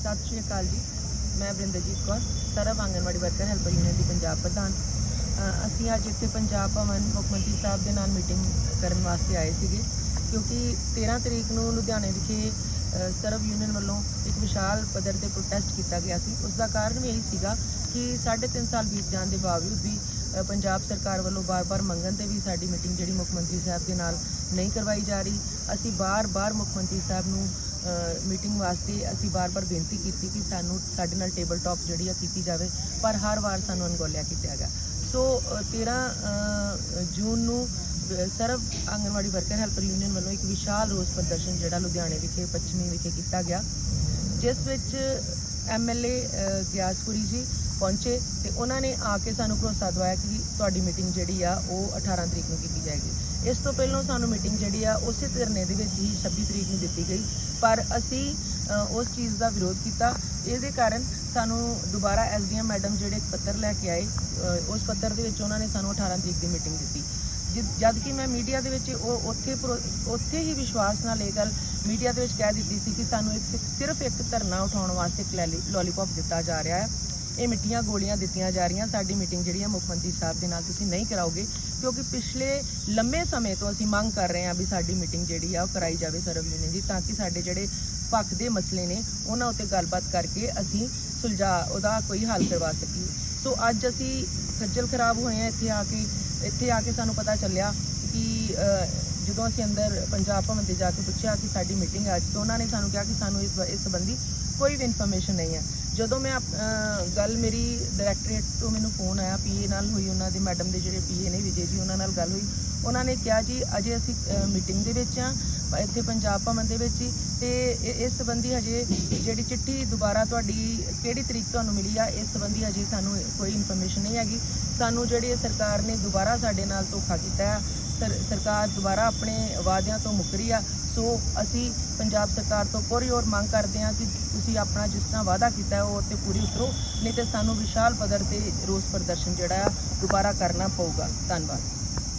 ਸਤਿ ਸ਼੍ਰੀ ਅਕਾਲ ਜੀ। ਮੈਂ ਬ੍ਰਿੰਦਰਜੀਤ ਕੌਰ, ਸਰਵ ਆਂਗਨਵਾੜੀ ਵਰਕਰ ਹੈਲਪਰ ਯੂਨੀਅਨ ਦੀ ਪੰਜਾਬ ਪ੍ਰਧਾਨ। ਅਸੀਂ ਅੱਜ ਇੱਥੇ ਪੰਜਾਬ ਭਵਨ ਮੁੱਖ ਮੰਤਰੀ ਸਾਹਿਬ ਦੇ ਨਾਲ ਮੀਟਿੰਗ ਕਰਨ ਵਾਸਤੇ ਆਏ ਸੀਗੇ, ਕਿਉਂਕਿ 13 ਤਰੀਕ ਨੂੰ ਲੁਧਿਆਣੇ ਵਿਖੇ ਸਰਵ ਯੂਨੀਅਨ ਵੱਲੋਂ ਇੱਕ ਵਿਸ਼ਾਲ ਪੱਧਰ ਤੇ ਪ੍ਰੋਟੈਸਟ ਕੀਤਾ ਗਿਆ ਸੀ। ਉਸ ਦਾ ਕਾਰਨ ਵੀ ਇਹੀ ਸੀਗਾ ਕਿ 3.5 ਸਾਲ ਬੀਤ ਜਾਣ ਦੇ ਬਾਵਜੂਦ ਵੀ ਪੰਜਾਬ ਸਰਕਾਰ ਵੱਲੋਂ ਬਾਰ-ਬਾਰ ਮੰਗਣ ਤੇ ਵੀ ਸਾਡੀ ਮੀਟਿੰਗ ਜਿਹੜੀ ਮੁੱਖ ਮੰਤਰੀ ਸਾਹਿਬ ਦੇ ਨਾਲ ਨਹੀਂ ਕਰਵਾਈ ਜਾ ਰਹੀ। ਅਸੀਂ ਬਾਰ-ਬਾਰ ਮੁੱਖ ਮੰਤਰੀ ਸਾਹਿਬ ਨੂੰ ਮੀਟਿੰਗ ਵਾਸਤੇ ਅਸੀਂ ਬਾਰ-ਬਾਰ ਬੇਨਤੀ ਕੀਤੀ ਕਿ ਸਾਨੂੰ ਸਾਡੇ ਨਾਲ ਟੇਬਲ ਟਾਕ ਜਿਹੜੀ ਆ ਕੀਤੀ ਜਾਵੇ ਪਰ ਹਰ ਵਾਰ ਸਾਨੂੰ ਅਣਗੌਲਿਆ ਕੀਤਾ ਗਿਆ। ਸੋ ਅ, 13 ਜੂਨ ਨੂੰ ਅ, ਸਰਵ ਆਂਗਨਵਾੜੀ ਵਰਕਰ ਹੈਲਪਰ ਯੂਨੀਅਨ ਵੱਲੋਂ ਇੱਕ ਵਿਸ਼ਾਲ ਰੋਸ ਪ੍ਰਦਰਸ਼ਨ ਜਿਹੜਾ ਲੁਧਿਆਣੇ ਵਿਖੇ ਪੱਛਮੀ ਵਿਖੇ ਕੀਤਾ ਗਿਆ ਜਿਸ ਵਿੱਚ ਐਮਐਲਏ ਗਿਆਸਪੁਰੀ ਜੀ ਪਹੁੰਚੇ ਤੇ ਉਹਨਾਂ ਨੇ ਆ ਕੇ ਸਾਨੂੰ ਭਰੋਸਾ ਦਵਾਇਆ ਕਿ ਤੁਹਾਡੀ ਮੀਟਿੰਗ ਜਿਹੜੀ ਆ ਉਹ 18 ਤਰੀਕ ਨੂੰ ਕੀਤੀ ਜਾਏਗੀ। ਇਸ ਤੋਂ ਪਹਿਲਾਂ ਸਾਨੂੰ ਮੀਟਿੰਗ ਜਿਹੜੀ ਆ ਉਸੇ ਧਰਨੇ ਦੇ ਵਿੱਚ ਹੀ 26 ਤਰੀਕ ਨੂੰ ਦਿੱਤੀ ਗਈ। ਪਰ ਅਸੀਂ ਉਸ ਚੀਜ਼ ਦਾ ਵਿਰੋਧ ਕੀਤਾ। ਇਹਦੇ ਕਾਰਨ ਸਾਨੂੰ ਦੁਬਾਰਾ ਐਸਡੀਐਮ ਮੈਡਮ ਜਿਹੜੇ ਇੱਕ ਪੱਤਰ ਲੈ ਕੇ ਆਏ ਉਸ ਪੱਤਰ ਦੇ ਵਿੱਚ ਉਹਨਾਂ ਨੇ ਸਾਨੂੰ 18 ਤਰੀਕ ਦੀ ਮੀਟਿੰਗ ਦਿੱਤੀ। ਜਿ- ਜਦ ਕਿ ਮੈਂ ਮੀਡੀਆ ਦੇ ਵਿੱਚ ਉਹ ਉੱਥੇ ਪ੍ਰੋ- ਉੱਥੇ ਹੀ ਵਿਸ਼ਵਾਸ ਨਾਲ ਇਹ ਗੱਲ ਮੀਡੀਆ ਦੇ ਵਿੱਚ ਕਹਿ ਦਿੱਤੀ ਸੀ ਕਿ ਸਾਨੂੰ ਇੱਕ ਸਿ- ਸਿਰਫ ਇੱਕ ਧਰਨਾ ਉਠਾਉਣ ਵਾਸਤੇ ਇੱਕ ਲੈਲੀ- ਲੋਲੀਪੌਪ ਦਿੱਤਾ ਜਾ ਰਿਹਾ ਹੈ। ਇਹ ਮਿੱਠੀਆਂ ਗੋਲੀਆਂ ਦਿੱਤੀਆਂ ਜਾ ਰਹੀਆਂ। ਸਾਡੀ ਮੀਟਿੰਗ ਜਿਹੜੀ ਹੈ ਮੁੱਖ ਮੰਤਰੀ ਸਾਹਿਬ ਦੇ ਨਾਲ ਤੁਸੀਂ ਨਹੀਂ ਕਰਾਓਗੇ, ਕਿਉਂਕਿ ਪਿਛਲੇ ਲੰਮੇ ਸਮੇਂ ਤੋਂ ਅਸੀਂ ਮੰਗ ਕਰ ਰਹੇ ਹਾਂ ਵੀ ਸਾਡੀ ਮੀਟਿੰਗ ਜਿਹੜੀ ਆ ਉਹ ਕਰਾਈ ਜਾਵੇ ਸਰਵ ਯੂਨੀਅਨ ਦੀ, ਤਾਂ ਕਿ ਸਾਡੇ ਜਿਹੜੇ ਪੱਖ ਦੇ ਮਸਲੇ ਨੇ ਉਹਨਾਂ ਉੱਤੇ ਗੱਲਬਾਤ ਕਰਕੇ ਅਸੀਂ ਸੁਲਝਾ, ਉਹਦਾ ਕੋਈ ਹੱਲ ਕਰਵਾ ਸਕੀਏ। ਸੋ ਅੱਜ ਅਸੀਂ ਖੱਜਲ ਖਰਾਬ ਹੋਏ ਹਾਂ ਇੱਥੇ ਆ ਕੇ, ਇੱਥੇ ਆ ਕੇ ਸਾਨੂੰ ਪਤਾ ਚੱਲਿਆ ਕਿ ਜਦੋਂ ਅਸੀਂ ਅੰਦਰ ਪੰਜਾਬ ਭਵਨ ਤੇ ਜਾ ਕੇ ਪੁੱਛਿਆ ਕਿ ਸਾਡੀ ਮੀਟਿੰਗ ਅੱਜ, ਤੋਂ ਉਹਨਾਂ ਨੇ ਸਾਨੂੰ ਕਿਹਾ ਕਿ ਸਾਨੂੰ ਇਸ ਇਸ ਸੰਬੰਧੀ ਕੋਈ ਵੀ ਇਨਫੋਰਮੇਸ਼ਨ ਨਹੀਂ ਹੈ। ਜਦੋਂ ਮੈਂ ਗੱਲ ਮੇਰੀ ਡਾਇਰੈਕਟਰੇਟ ਤੋਂ ਮੈਨੂੰ ਫੋਨ ਆਇਆ ਪੀਏ ਨਾਲ ਹੋਈ ਉਹਨਾਂ ਦੇ ਮੈਡਮ ਦੇ ਜਿਹੜੇ ਪੀਏ ਨੇ, ਵਿਜੇ ਜੀ, ਉਹਨਾਂ ਨਾਲ ਗੱਲ ਹੋਈ। ਉਹਨਾਂ ਨੇ ਕਿਹਾ ਜੀ, ਅਜੇ ਅਸੀਂ ਮੀਟਿੰਗ ਦੇ ਵਿੱਚ ਆ ਇੱਥੇ ਪੰਜਾਬ ਭਵਨ ਦੇ ਵਿੱਚ ਹੀ। ਤੇ ਇਸ ਸੰਬੰਧੀ ਹਜੇ ਜਿਹੜੀ ਚਿੱਠੀ ਦੁਬਾਰਾ ਤੁਹਾਡੀ ਕਿਹੜੀ ਤਰੀਕ ਤੁਹਾਨੂੰ ਮਿਲੀ ਆ, ਇਸ ਸੰਬੰਧੀ ਹਜੇ ਸਾਨੂੰ ਕੋਈ ਇਨਫੋਰਮੇਸ਼ਨ ਨਹੀਂ ਹੈਗੀ। ਸਾਨੂੰ ਜਿਹੜੀ ਸਰਕਾਰ ਨੇ ਦੁਬਾਰਾ ਸਾਡੇ ਨਾਲ ਧੋਖਾ ਕੀਤਾ ਹੈ ਸਰਕਾਰ ਦੁਬਾਰਾ ਆਪਣੇ ਵਾਅਦਿਆਂ ਤੋਂ ਮੁੱਕਰੀ ਆ। ਸੋ ਅਸੀਂ ਪੰਜਾਬ ਸਰਕਾਰ ਤੋਂ ਪੂਰੀ ਹੋਰ ਮੰਗ ਕਰਦੇ ਹਾਂ ਕਿ ਤੁਸੀਂ ਆਪਣਾ ਜਿਸ ਤਰ੍ਹਾਂ ਵਾਅਦਾ ਕੀਤਾ ਹੈ, ਉਹ ਤੇ ਪੂਰੀ ਉਤਰੋ। ਨਹੀਂ ਤੇ ਸਾਨੂੰ ਵਿਸ਼ਾਲ ਪੱਧਰ ਤੇ ਰੋਸ ਪ੍ਰਦਰਸ਼ਨ ਜਿਹੜਾ ਆ, ਦੁਬਾਰਾ ਕਰਨਾ ਪਊਗਾ। ਧੰਨਵਾਦ।